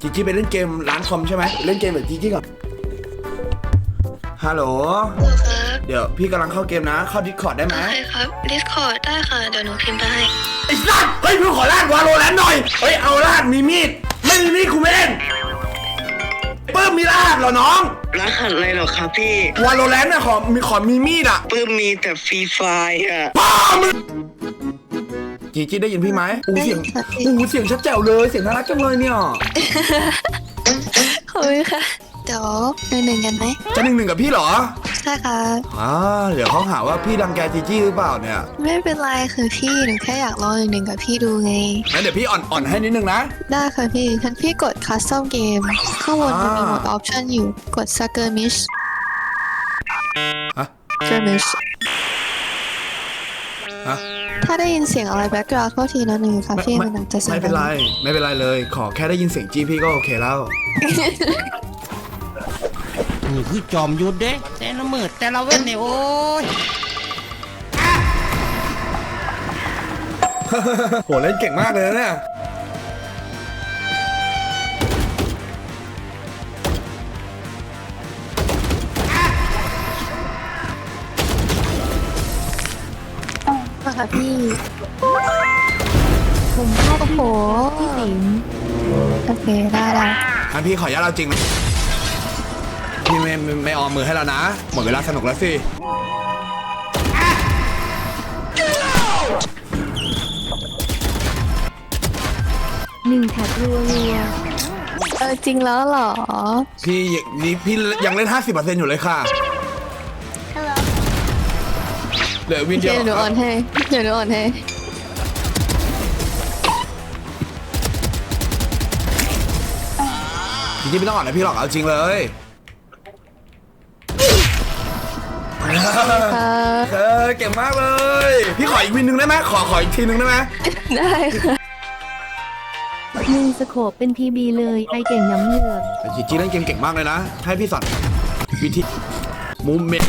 จีจี้ไปเล่นเกมร้านคอมใช่ไหมเล่นเกมแบบจีจี้ก่อนฮัลโหล เหรอครับเดี๋ยวพี่กำลังเข้าเกมนะ เข้าดิสคอร์ดได้ไหมโอเคครับ Discord ได้ค่ะ เดี๋ยวหนูพิมพ์ไปให้ไอ้สัสเฮ้ยพี่ขอลาดวาโลแลนหน่อย เฮ้ยเอาลาดมีมีด ไม่มีมีดคุณไม่เล่นปื้มมีลาดเหรอน้อง รหัสอะไรเหรอครับพี่ วาโลแลนน่ะขอมีขอมีมีดอะปื้มมีแต่ฟรีไฟอะป้ามึง จีจี้ได้ยินพี่ไหมอู้เสียงได้ยินค่ะพี่อู้เสียงชัดแจ๋วเลยเสียงน่ารักจังเลยเนี่ยขอบคุณค่ะเดี๋ยวหนึ่งหนึ่งกันไหมจะหนึ่งหนึ่งกับพี่เหรอใช่ครับอ่าเดี๋ยวเขาหาว่าพี่ดังแกจีจี้หรือเปล่าเนี่ย ไม่เป็นไรคือพี่หนูแค่อยากลองหนึ่งหนึ่งกับพี่ดูไงงั้นเดี๋ยวพี่อ่อนอ่อนให้นิดนึงนะ ได้ค่ะพี่ทันพี่กด Custom Game ข้างบนมันมีหมดออปชั่นอยู่กด Skirmish ฮะ Skirmish ฮะ ถ้าได้ยินเสียงอะไรแบ็กกราวด์โทษทีนะหนึ่งค่ะพี่มันอาจจะเสียงไม่เป็นไร ไม่เป็นไรเลย ขอแค่ได้ยินเสียงจี้พี่ก็โอเคแล้ว นี่คือจอมยุทธเด้แต่ละมือแต่ละเว้นเนี่ยโอ้ยโหเล่นเก่งมากเลยนะเนี่ย ค่ะพี่ ผมเข้าโอ้โหพี่สิงโอเคได้ได้อันพี่ขออนุญาตเราจริงนะพี่ไม่ไม่ไม่ออมมือให้แล้วนะ หมดเวลาสนุกแล้วสิหนึ่งแท็บรัวรัวเออจริงแล้วเหรอ พี่ยังนี่พี่ยังเล่น 50%อยู่เลยค่ะ เหลือวินเดีเดี๋ยยววหนูอ่อนให้เดี๋ยวหนูอ่อนให้จริงๆไม่ต้องอ่อนนะพี่หรอกเอาจริงเลยค่ะเออเก่งมากเลย พี่ขออีกวินหนึ่งได้ไหมขอขออีกทีหนึ่งได้ไหมได้ค่ะหนึ่งสโคปเป็นพีบีเลยไอเก่งน้ำเหลือกแต่จีจีเล่นเกมเก่งมากเลยนะ ให้พี่สอนวิธีมูเมน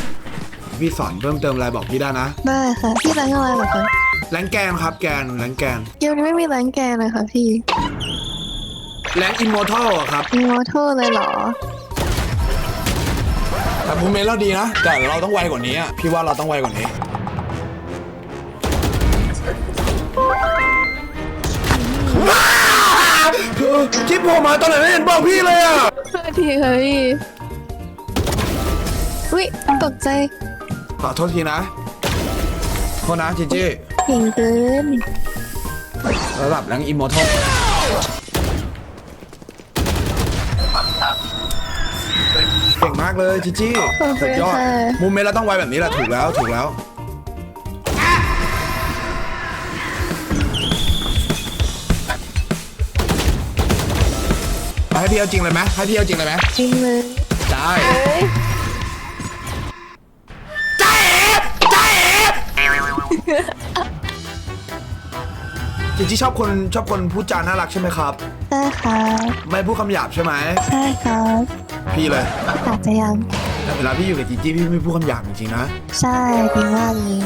พี่สอนเพิ่มเติมอะไรบอกพี่ได้นะได้ค่ะ พี่แรงอะไรเหรอคะแรงแกนครับแกนแรงแกนเกมนี้ไม่มีแรงแกนเลยค่ะพี่แรงอิมมอร์ทัลครับมีวอเทอร์เลยเหรอ แต่มูเมนเราดีนะ แต่เราต้องไวกว่านี้อะพี่ว่าเราต้องไวกว่านี้ว้าวคลิปผมมาตอนไหนไม่เห็นบอกพี่เลยอะสวัสดีค่ะพี่ อุ้ยตกใจ ขอโทษทีนะโทษนะจีจีเก่งเกินระดับแรงอิมมอร์ทัลเก่งมากเลยจีจีขอบคุสุณดยอดค่ะมูเมนต์เราต้องไวแบบนี้แหละถูกแล้วถูกแล้ว ให้พี่เอาจริงเลยไหมให้พี่เอาจริงเลยไหมจริงเลยได้ เอ้ย จริงๆชอบคนชอบคนพูดจาน่ารักใช่ไหมครับได้ครับไม่พูดคำหยาบใช่ไหมใช่ครับพี่เลยอาจจะยังแต่เวลาพี่อยู่กับจีจี้พี่ไม่พูดคำหยาบจริงๆนะใช่ดีมากเลย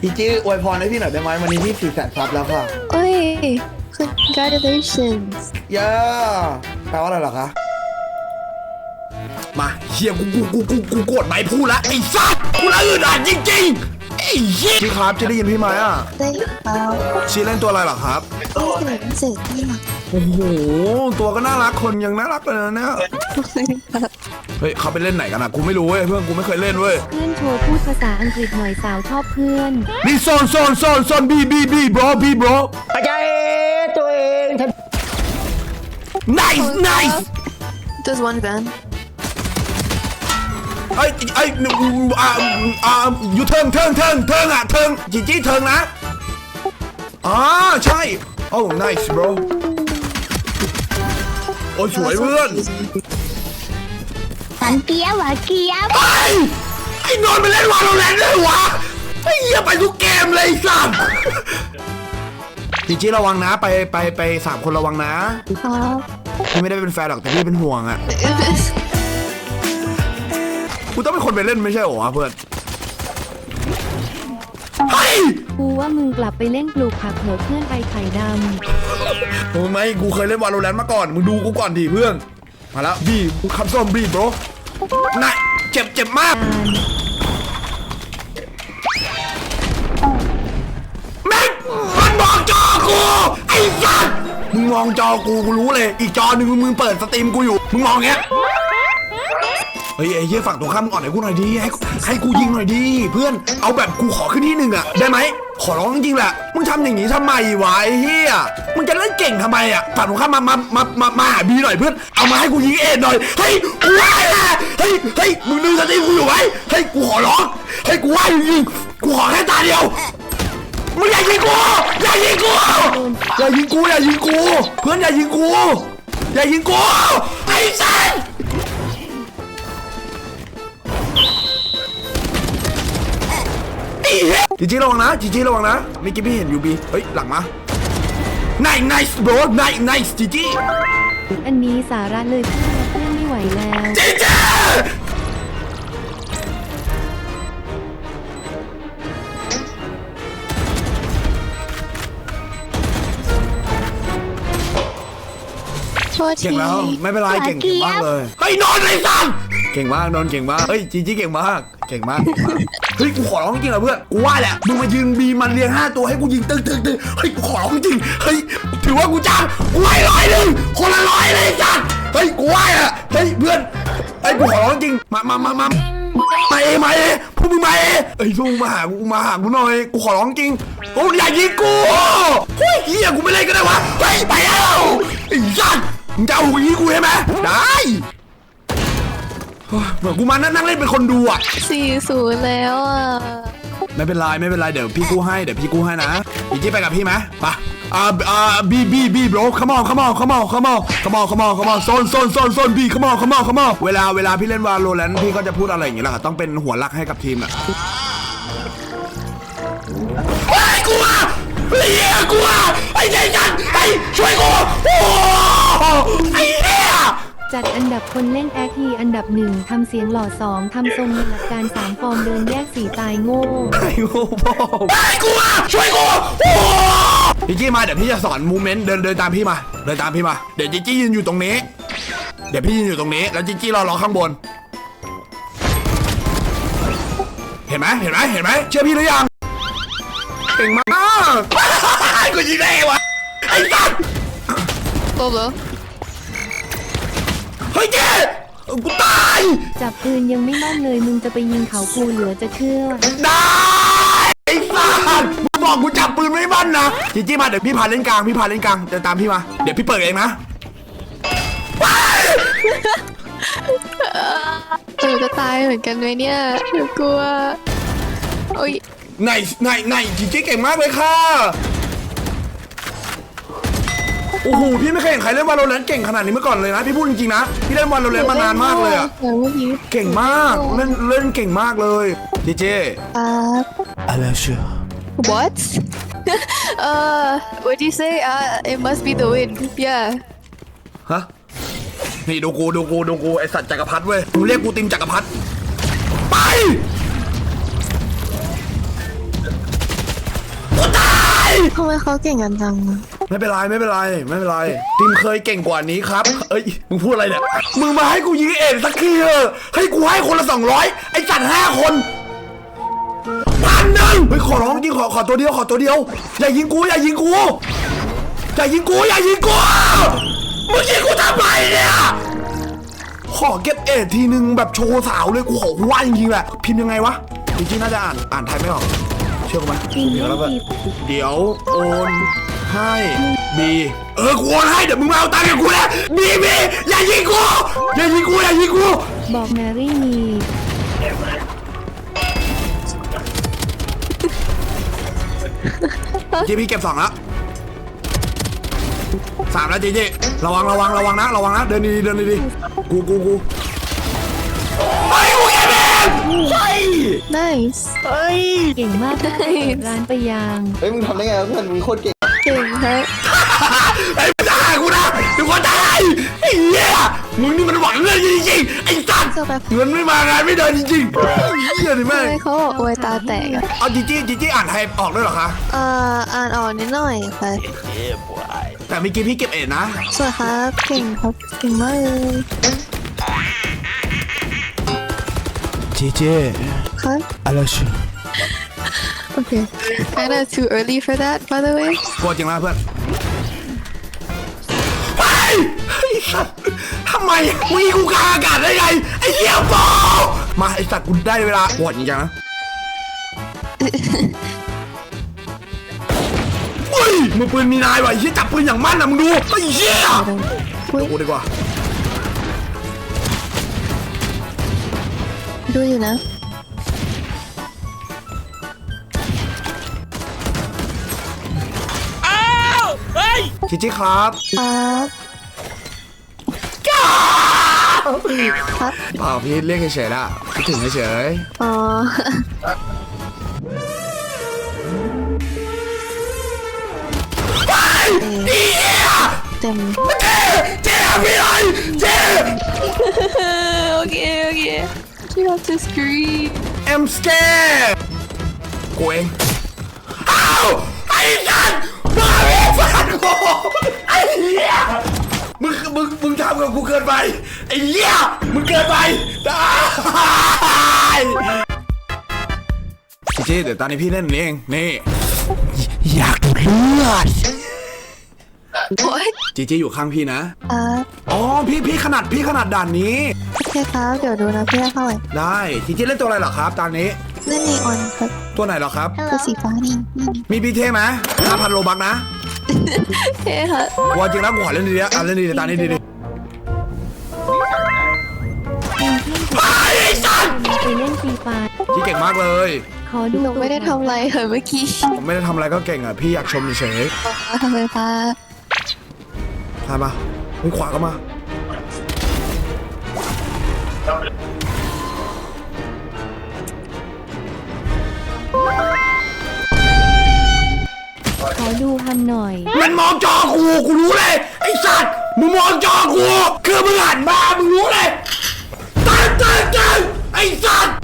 จีจี้อวยพรให้พี่หน่อยได้ไหมวันนี้พี่สี่แสนซับแล้วค่ะเอ้ย congratulations เย้แปลว่าอะไรเหรอคะมาเฮียกูกูกูกูกูกดไม่พูดละไอ้สัสกูละอื่นอ่านจริงๆไอ้เหี้ย พี่ครับจะได้ยินพี่ไหมอะได้แล้วชีเล่นตัวอะไรเหรอครับนี่ถึงเสร็จนี่หรอโอ้โหตัวก็น่ารักคนยังน่ารักเลยนะเนี่ยเฮ้ยเขาไปเล่นไหนกันอะกูไม่รู้เว้ยเพื่อนกูไม่เคยเล่นเว้ยเพื่อนโชว์พูดภาษาอังกฤษหน่อยสาวชอบเพื่อนนี่โซนโซนโซนโซนบีบีบีบรอบีบรอปัจจัยตัวเองท่าน nice nice just one van ไอ้ไอ้อ่าอ่าอยู่เทิงเทิงเทิงเทิงอะเทิงจีจี้เทิงนะอ๋อใช่ โอ้ nice bro โอ้ยสวยเพื่อนสันเกียวหวาเกียวไอ้ไอ้นอนท์ไปเล่นวาโลแรนต์เลยวะไอ้เหี้ยไปทุกเกมเลยไอ้สัตว์จีจี้ระวังนะไปไปไปสามคนระวังนะ ครับพี่ไม่ได้เป็นแฟนหรอกแต่พี่เป็นห่วงอะ กูต้องเป็นคนไปเล่นไม่ใช่เหรอวะเพื่อนเฮ้ยกูว่ามึงกลับไปเล่นปลูกผักเถอะเพื่อนไอไข่ดมึงไหมกูเคยเล่นวาโลแรนต์มาก่อน มึงดูกูก่อนดิเพื่อน มาแล้วบีกูคำส้มบีโบรน่ะเจ็บเจ็บมากแม่งมันมองจอกูไอ้สัสมึงมองจอกูกูรู้เลย อีกจอหนึ่งมึงมึงเปิดสตรีมกูอยู่ มึงมองเงี้ยเฮ้ยไอ้เหี้ยฝั่งตรงข้ามมึงอ่อนให้กูหน่อยดิให้ให้กูยิงหน่อยดิเพื่อนเอาแบบกูขอขึ้นที่หนึ่งอะได้ไหมขอร้องจริงๆแหละมึงทำอย่างนี้ทำไมวะไอ้เหี้ยมึงจะเล่นเก่งทำไมอะฝั่งตรงข้ามมามามามามาหาบีหน่อยเพื่อนเอามาให้กูยิงเอ็นหน่อยเฮ้ยกูไหวละเฮ้ยเฮ้ยมึงดึงสตรีมกูอยู่ไหมเฮ้ยกูขอร้องเฮ้ยกูไหวจริงๆกูขอแค่ตาเดียวมึงอย่ายิงกูอย่ายิงกูอย่ายิงกูอย่ายิงกู เพื่อนอย่ายิงกูอย่ายิงกูไอ้สัส จีจีระวังนะจีจีระวังนะเมื่อกี้พี่เห็นยูบีเฮ้ยหลังมา nice nice bro nice nice จีจีอันนี้สาระเลยเพื่อนเพื่อนไม่ไหวแล้ว จีจีโทษทีเก่งแล้วไม่เป็นไรเก่งเก่งมากเลยเฮ้ยนอนเลยสังเก่งมากนอนเก่งมากเฮ้ยจีจีเก่งมาก เก่งมากเก่งมาก เฮ้ยกูขอร้องจริงเหรอเพื่อนกูว่าแหละมึงมายืนบีมันเรียงห้าตัวให้กูยิงตึ้งตึ้งตึ้งเฮ้ยกูขอร้องจริงเฮ้ยถือว่ากูจ้างกูให้ร้อยหนึ่งคนละร้อยเลยสัตว์เฮ้ยกูว่าอะเฮ้ยเพื่อนเฮ้ยกูขอร้องจริงมามามามามาเอมาเอพวกมึงมาเอเอ้ยพวกมึงมาหากูมาหากูหน่อยกูขอร้องจริงโอ้ยอย่ายิงกูเฮ้ยเฮียกูไม่เล่นก็ได้วะเฮ้ยไปแล้วไอ้สัตว์มึงจะเอาอย่างนี้กูใช่ไหมได้ เฮ้ยเหมือนกูมานั่งนั่งเล่นเป็นคนดูอะสี่ศูนย์แล้วอะไม่เป็นไรไม่เป็นไรเดี๋ยวพี่กู้ให้เดี๋ยวพี่กู้ให้นะอีจี้ไปกับพี่ไหมไปอ่าอ่าบีบีบี bro come on come on come on come on come on come on come on โซนโซนโซนโซนบี come on come on come on เวลาเวลาพี่เล่นวาโลแรนพี่ก็จะพูดอะไรอย่างเงี้ยแหละค่ะต้องเป็นหัวหลักให้กับทีมอะไอ้กูอะไอ้เหี้ยกูอะไอ้ใจจันไอ้ช่วยกูโอ้ไอ้เหี้ย จัดอันดับคนเล่นแอคทีอันดับหนึ่งทำเสียงหล่อสองทำทรงในหลักการสามฟอร์มเดินแยกสีตายโง่ไอ้โง่พ่อไอ้กูอะช่วยกูโอ้พี่จี้มาเดี๋ยวพี่จะสอนมูเมนต์เดินเดินตามพี่มา เดินตามพี่มา เดี๋ยวจิจี้ยืนอยู่ตรงนี้ เดี๋ยวพี่ยืนอยู่ตรงนี้ แล้วจิจี้รอรอข้างบน เห็นไหมเห็นไหมเห็นไหมเชื่อพี่หรือยังเก่งมากกูยิงได้ไงวะไอ้สัสจบแล้วเฮ้ยเจ๊กูตาย จับปืนยังไม่มั่นเลยมึงจะไปยิงเขากูเหลือจะเชื่อ ได้ไอ้สัสมึงบอกกูจับปืนไม่มั่นนะจีจี้มาเดี๋ยวพี่พาเล่นกลางพี่พาเล่นกลางเดินตามพี่มา เดี๋ยวพี่เปิดเองนะหนูจะตายเหมือนกันไหมเนี่ยหนูกลัว โอ้ย ไหนไหนไหนจีจี้เก่งมากเลยค่ะ โอ้โหพี่ไม่เคยเห็นใครเล่นวาโลแรนต์เก่งขนาดนี้มาก่อนเลยนะพี่พูดจริงๆนะพี่เล่นวาโลแรนต์มานานมากเลยอะเมื่อกี้เก่งมากเล่นเล่นเก่งมากเลยจีจี้ครับอะไรเชื่อ what uh what do you say uh it must be the wind yeah ฮะนี่ดูกูดูกูดูกูไอสัตว์จักรพรรดิเว้ยมึงเรียกกูติมจักรพรรดิไปกูตายทำไมเขาเก่งกันจังอะ ไม่เป็นไรไม่เป็นไรไม่เป็นไรติมเคยเก่งกว่านี้ครับ เอ้ยมึงพูดอะไรเนี่ยมึงมาให้กูยิงเอ็นสักทีเถอะให้กูให้คนละสองร้อยไอ้จัดห้าคนพันหนึ่งเฮ้ยขอร้องจริงขอขอตัวเดียวขอตัวเดียว อย่ายิงกูอย่ายิงกูอย่ายิงกูอย่ายิงกูมึงยิงกูทำไมเนี่ยขอเก็บเอ็ดทีนึงแบบโชว์สาวเลยกูขอกูว่าจริงๆแหละพิมพ์ยังไงวะจริงๆน่าจะอ่านอ่านไทยไม่ออกเชื่อกูไหมจริงเดี๋ยวเล่แล้วนก็ดีเดี๋ยวโอน ให้บีเออกูโอนให้เดี๋ยวมึงมาเอาตังค์กับกูนะบีบีอย่ายิงกูอย่ายิงกูอย่ายิงกูบอกแมรี่มีจีพี่เก็บสองแล้วสามแล้วจีจีระวังระวังระวังนะระวังนะเดินดีๆเดินดีๆกูกูกูไปกูเก็บเอง nice เก่งมากตั้งแต่เปิดร้านไปยาง เฮ้ยมึงทำได้ไงวะเพื่อนมึงโคตรเก่ง เก่งฮะไอ้มึงจะฆ่ากูนะทุกคนตายไอ้เหี้ยมึงนี่มันหวังเงินจริงๆไอ้สัตว์จะแบบเงินไม่มางานไม่เดินจริงๆไอ้เหี้ยนี่ทำแม่งไมเขาบอกอวยตาแตกอะเอาจีจี้จีจี้อ่านไทยออกด้วยเหรอคะเอ่ออ่านออกนิดหน่อยค่ะแต่เมื่อกี้พี่เก็บเอ็ดนะสวยครับเก่งครับเก่งมากเลยเจเจครับ I love you Okay kinda too early for that by the way กลัวจริงนะเพื่อนไปไอ้สัตว์ทำไมมึงยิงกูกลางอากาศได้ไงไอ้เหี้ยบอมาไอ้สัตว์กูได้เวลาปวดจริงจังนะเฮ้ยมือปืนมีนายว่ะไอ้เหี้ยจับปืนอย่างมั่นนะมึงดูไอ้เหี้ยอุ้ยกูดีกว่าดูอยู่ นะจิจิครับ ครับครับเปล่าพี่เรียกเฉยๆละคิดถึงเฉยอ๋อเต็มๆเจ๊เจ๊พี่ไรเจ๊ โอเคโอเค You have to scream I'm scared กูเองอ้าวไอ้สัตว์ ฟาดกูไอ้เหี้ยมึงมึงมึงทำกับกูเกินไปไอ้เหี้ยมึงเกินไปได้จิจิเดี๋ยวตอนนี้พี่เล่นเองนี่อยากดูดเลือดโอ๊ยจีจีอยู่ข้างพี่นะอ๋อพี่พี่ขนาดพี่ขนาดด่านนี้โอเคครับเดี๋ยวดูนะพี่ให้เท่าไหร่ได้จีจีเล่นตัวอะไรเหรอครับ ตอนนี้เล่นนีออนครับตัวไหนเหรอครับตัวสีฟ้านี่นี่มีพี่เทไหมห้าพันโลบักนะ เท่ครับว่าจริงแล้วกูขอเล่นดีๆอะเล่นดีๆตอนนี้ดีไปเล่นฟรีไฟร์ๆจีเก่งมากเลย ขอดูหนูไม่ได้ทำอะไรเลยเมื่อกี้ผมไม่ได้ทำอะไรก็เก่งอะพี่อยากชมเฉยบอกว่าทำไมฟ้าๆทำมาเฮ้ยขวาก็มา ขอดูฮันหน่อย มันมองจอกูกูรู้เลย ไอ้สัตว์มึงมองจอกูคือมึงหันมามึงรู้เลยตันตันตันไอ้สัตว์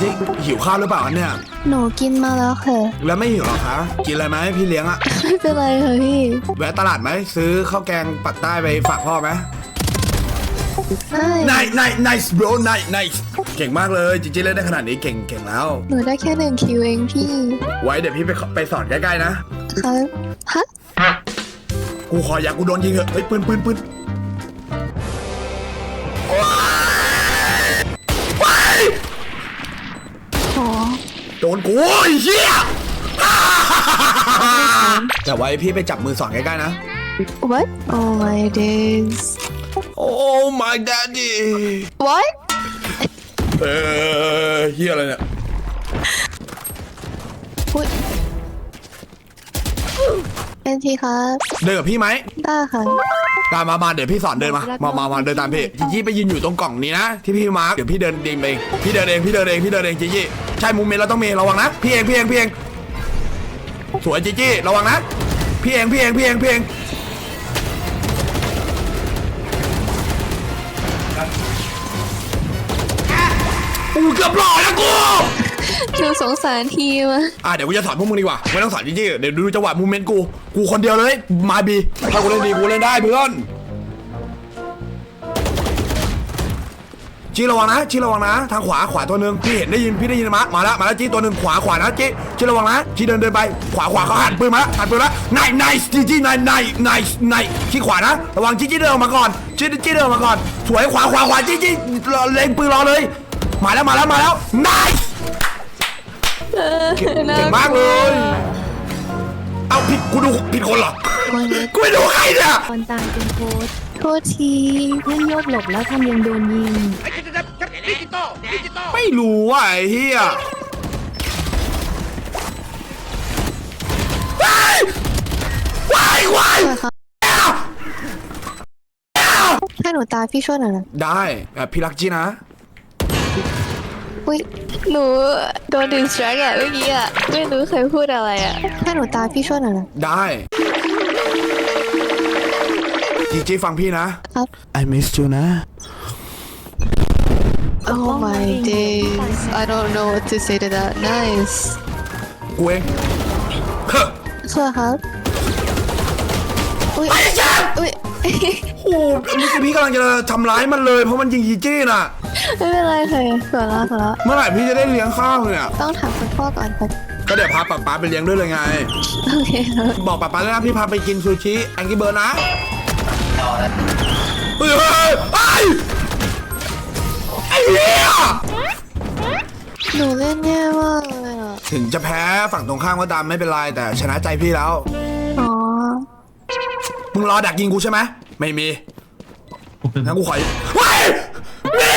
จีหิวข้าวหรือเปล่าเนี่ย หนูกินมาแล้วค่ะ แล้วไม่หิวหรอคะ กินอะไรไหมพี่เลี้ยงอะไม่เป็นไรค่ะพี่ แวะตลาดไหมซื้อข้าวแกงปักใต้ไปฝากพ่อไหมใช่นายนาย nice bro nice nice เก่งมากเลยจริงๆเล่นได้ขนาดนี้เก่งเก่งแล้ว หนูได้แค่หนึ่งคิวเองพี่ ไว้เดี๋ยวพี่ไปไปสอนใกล้ๆนะครับฮะกูขออยากกูโดนยิงเถอะเฮ้ยปืนปืนปืนว้ายขอโดนกูไอ้เหี้ยแต่ไว้พี่ไปจับมือสอนใกล้ๆนะ what oh my days Oh my daddy what เออเฮียอะไรเนี่ยอุ๊ยเป็นทีครับเดินกับพี่ไหมได้ค่ะตามมามาเดี๋ยวพี่สอนเดินมามามามาเดินตามพี่จีจี้ไปยืนอยู่ตรงกล่องนี้นะที่พี่มาร์คเดี๋ยวพี่เดินเองเองพี่เดินเองพี่เดินเองพี่เดินเองจีจี้ใช่มุมเมนเราต้องมีระวังนะพี่เองพี่เองพี่เองสวยจีจี้ระวังนะพี่เองพี่เองพี่เองพี่เอง เกือบหล่อแล้วกู หนูสงสารทีมอะอะเดี๋ยวกูจะสอนพวกมึงดีกว่าไม่ต้องสอนจีจี้เดี๋ยวดูจังหวะมูเมนต์กู กูคนเดียวเลยมาบีถ้ากูเล่นดีกูเล่นได้เพื่อนจี้ระวังนะจี้ระวังนะ ทางขวาขวาตัวหนึ่งพี่เห็นได้ยินพี่ได้ยินมามาแล้วมาแล้วจี้ตัวหนึ่งขวาขวานะจี้จี้ระวังนะจี้เดินเดินไปขวาขวาเขาหันปืนมาแล้วหันปืนมาแล้วนายนายจี้จี้นายนายนายนายจี้ขวานะ ระวังจี้จี้เดินออกมาก่อนจี้จี้เดินออกมาก่อนสวยขวาขวาขวาจี้จี้รอเล็งปืนรอเลย มาแล้วมาแล้วมาแล้วนายเก่งเก่งมากเลย เอาผิดกูดูผิดคนเหรอ วันนี้กูไม่ดูใครเนี่ยตอนตามเป็นโค้ชโทษทีเล่นโยกหลบแล้วทำยังโดนยิง ไม่รู้ว่ะไอ้เฮียว้ายว้ายว้ายสวยครับให้หนูตายพี่ช่วยหน่อยนะได้แบบพี่รักจีนะ อุ้ยหนูโดนดิสแทรกอะเมื่อกี้อะไม่รู้ใครพูดอะไรอะให้หนูตายพี่ช่วยหน่อยนะ ได้จีจีฟังพี่นะ ครับ I miss you นะ Oh my days I don't know what to say to that nice กูเองเฮ้อสวยครับอุ้ยไอ้จัดอุ้ย โอ้โหเมื่อกี้พี่กำลังจะทำร้ายมันเลยเพราะมันยิงจีจี้น่ะ ไม่เป็นไรค่ะสวยแล้วสวยแล้วเมื่อไหร่พี่จะได้เลี้ยงข้าวเนี่ย ต้องถามคุณพ่อก่อนค่ะก็เดี๋ยวพาป๊าป๊าไปเลี้ยงด้วยเลยไง โอเคครับ บอกป๊าป๊าด้วยนะพี่พาไปกินซูชิแองกี้เบิร์นะเฮ้ยเฮ้ยเฮ้ยไอ้เหี้ยหนูเล่นแย่มากเลยอะถึงจะแพ้ฝั่งตรงข้ามก็ตามไม่เป็นไรแต่ชนะใจพี่แล้ว อ๋อมึงรอดักยิงกูใช่ไหม ไม่มีงั้นกูขอเฮ้ยนี่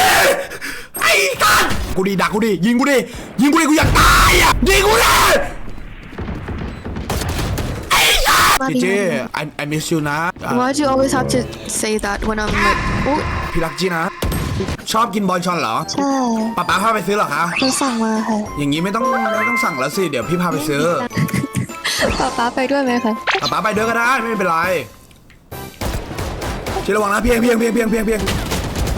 ไอ้สัสกูดีดักกูดียิงกูดียิงกูดีกูอยากตายอะยิงกูดิไอ้สัสมาจีดีเจ I I miss you นะอะ Why do you always have to say that when I'm like อุ๊ยพี่รักจีนะ ชอบกินบอลชอนเหรอใช่ป๊าป๊าพาไปซื้อเหรอคะคุณสั่งมาค่ะอย่างนี้ไม่ต้องไม่ต้องสั่งแล้วสิเดี๋ยวพี่พาไปซื้อป๊าป๊าไปด้วยไหมคะป๊าป๊าไปด้วยก็ได้ไม่เป็นไรชี้ระวังนะเพียงเพียงเพียงเพียงเพียงเพียง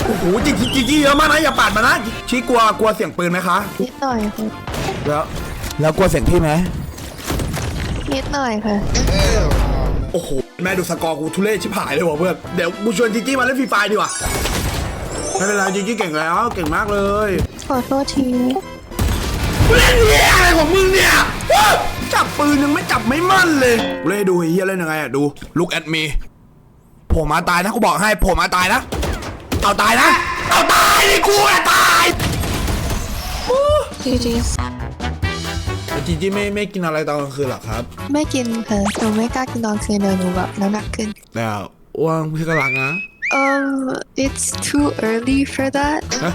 โอ้โหจิกจิกจิกเยอะมากนะอย่าปาดมานะชี้กลัวกลัวเสียงปืนไหมคะ นิดหน่อยค่ะแล้วแล้วกลัวเสียงพี่ไหมนิดหน่อยค่ะ โอ้โหแม่ดูสกอร์กูทุเรศชิบหายเลยว่ะเพื่อนเดี๋ยวกูชวนจิกจี้มาเล่นฟรีไฟดีกว่าไม่เป็นไรจิกจี้เก่งแล้วเก่งมากเลยขอโทษทีเล่นเฮียอะไรของมึงเนี่ยว้าวจับปืนยังไม่จับไม่มั่นเลยกูเล่นให้ดูไอ้เฮียเล่นยังไงอะดู look at me ผมมาตายนะกูบอกให้ผมมาตายนะ เอาตายนะเอาตายเลยกูอะตายจีจีจีจีไม่ไม่กินอะไรตอนกลางคืนหรอครับไม่กินค่ะหนูไม่กล้ากินตอนคืนเลยหนูแบบน้ำหนักขึ้นแล้วอ้วงพี่ก็รักนะ Um it's too early for that ฮะ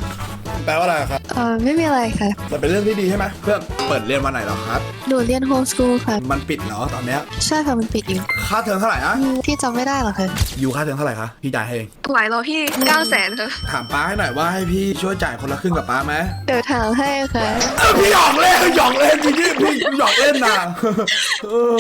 แปลว่าอะไรครับ เอ่อไม่มีอะไรค่ะแต่เป็นเรื่องที่ดีใช่ไหมเพื่อนเปิดเรียนวันไหนเหรอครับ หนูเรียนโฮมสกูลค่ะ มันปิดเหรอตอนเนี้ยใช่ค่ะมันปิดอยู่ค่าเทอมเท่าไหร่นะพี่จำไม่ได้หรอคะอยู่ค่าเทอมเท่าไหร่คะพี่จ่ายให้เองไหวเหรอพี่เก้าแสนค่ะถามป้าให้หน่อยว่าให้พี่ช่วยจ่ายคนละครึ่งกับป้าไหมเดี๋ยวถามให้ค่ะ เออพี่หยอกเล่นหยอกเล่นจริงๆพี่หยอกเล่นนะเออ